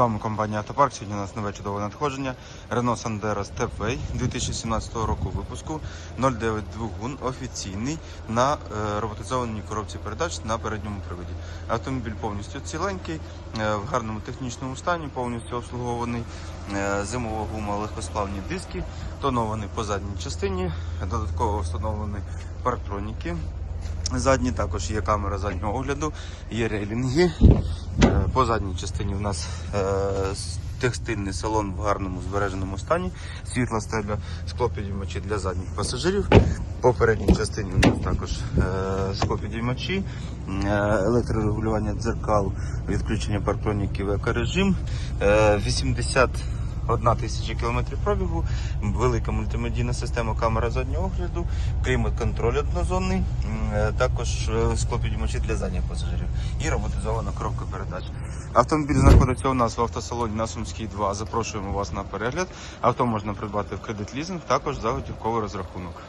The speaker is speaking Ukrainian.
З вами компанія Автопарк. Сьогодні у нас нове чудове надходження. Renault Sandero Stepway 2017 року випуску 09 двигун офіційний на е, роботизованій коробці передач на передньому приводі. Автомобіль повністю ціленький, е, в гарному технічному стані, повністю обслугований. Е, Зимова гума, легкосплавні диски, тонований по задній частині, додатково встановлені парктроніки. Задні також є камера заднього огляду, є рейлінги. Е, По задній частині в нас е, текстильний салон в гарному збереженому стані, світла стеля, склопідіймачі для задніх пасажирів. По передній частині у нас також е, склопідіймачі, електрорегулювання дзеркал, відключення парктроніків, екорежим. Е, 80 Одна тисяча кілометрів пробігу, велика мультимедійна система камера заднього огляду, клімат-контроль однозонний, е, також скло склопідіймачі для задніх пасажирів і роботизована коробка передач. Автомобіль знаходиться у нас в автосалоні на Сумській 2. Запрошуємо вас на перегляд. Авто можна придбати в кредит лізинг, також за готівковий розрахунок.